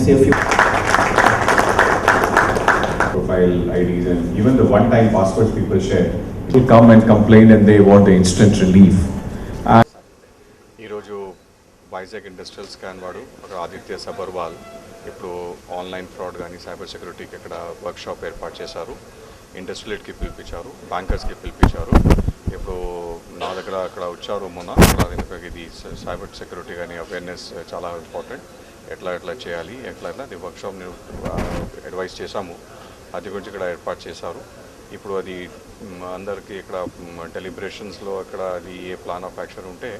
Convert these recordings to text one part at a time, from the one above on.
say a few. profile IDs and even the one-time passwords people share. People come and complain and they want the instant relief. ఈరోజు Vizag industrial scan వాడు ఒక ఆదిత్య సబర్వాల్ ఇప్పుడు online fraud కానీ cyber సెక్యూరిటీకి ఇక్కడ workshop ఏర్పాటు చేశారు ఇండస్ట్రియల్కి పిలిపించారు బ్యాంకర్స్కి పిలిపించారు ఇప్పుడు నా దగ్గర అక్కడ వచ్చారు మొన్న ఇది సైబర్ సెక్యూరిటీ కానీ అవేర్నెస్ చాలా ఇంపార్టెంట్ ఎట్లా ఎట్లా చేయాలి ఎట్లా ఎట్లా అది వర్క్షాప్ని అడ్వైస్ చేశాము. అది గురించి ఇక్కడ ఏర్పాటు చేశారు. ఇప్పుడు అది అందరికీ ఇక్కడ డెలిబరేషన్స్లో అక్కడ అది ఏ ప్లాన్ ఆఫ్ యాక్షన్ ఉంటే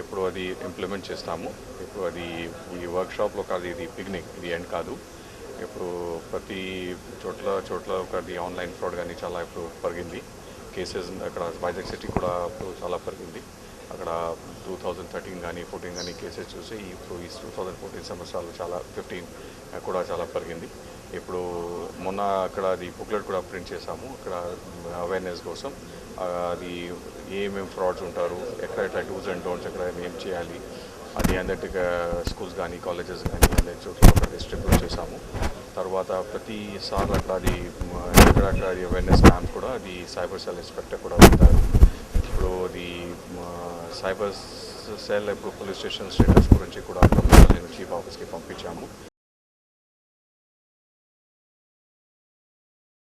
ఇప్పుడు అది ఇంప్లిమెంట్ చేస్తాము. ఇప్పుడు అది ఈ వర్క్షాప్లో కాదు ఇది బిగినింగ్ ఇది ఎండ్ కాదు. ఇప్పుడు ప్రతి చోట్ల చోట్ల ఒక అది ఆన్లైన్ ఫ్రాడ్ కానీ చాలా ఇప్పుడు పెరిగింది. కేసెస్ అక్కడ వైజాగ్ సిటీ కూడా ఇప్పుడు చాలా పెరిగింది. అక్కడ టూ థౌజండ్ థర్టీన్ కానీ ఫోర్టీన్ కానీ కేసెస్ చూసి ఇప్పుడు ఈ టూ థౌజండ్ ఫోర్టీన్ సంవత్సరాలు చాలా ఫిఫ్టీన్ కూడా చాలా పెరిగింది. ఇప్పుడు మొన్న అక్కడ అది బుక్లెట్ కూడా ప్రింట్ చేశాము. అక్కడ అవేర్నెస్ కోసం అది ఏమేమి ఫ్రాడ్స్ ఉంటారు ఎక్కడ ఎట్లా డూస్ అండ్ డోంట్స్ ఎక్కడ ఏం చేయాలి అది అందరికీ స్కూల్స్ కానీ కాలేజెస్ కానీ అందరి చోట్ల డిస్ట్రిబ్యూట్ చేశాము. తర్వాత ప్రతిసారి అక్కడ అది ఎక్కడ ఎక్కడక్కడ అది అవేర్నెస్ క్యాంప్ కూడా అది సైబర్ సెల్ ఇన్స్పెక్టర్ కూడా ఉంటారు. ఇప్పుడు అది సైబర్ సెల్ ఇప్పుడు పోలీస్ స్టేషన్ స్టేటస్ గురించి కూడా ప్రపోజల్ నేను చీఫ్ ఆఫీస్కి పంపించాము.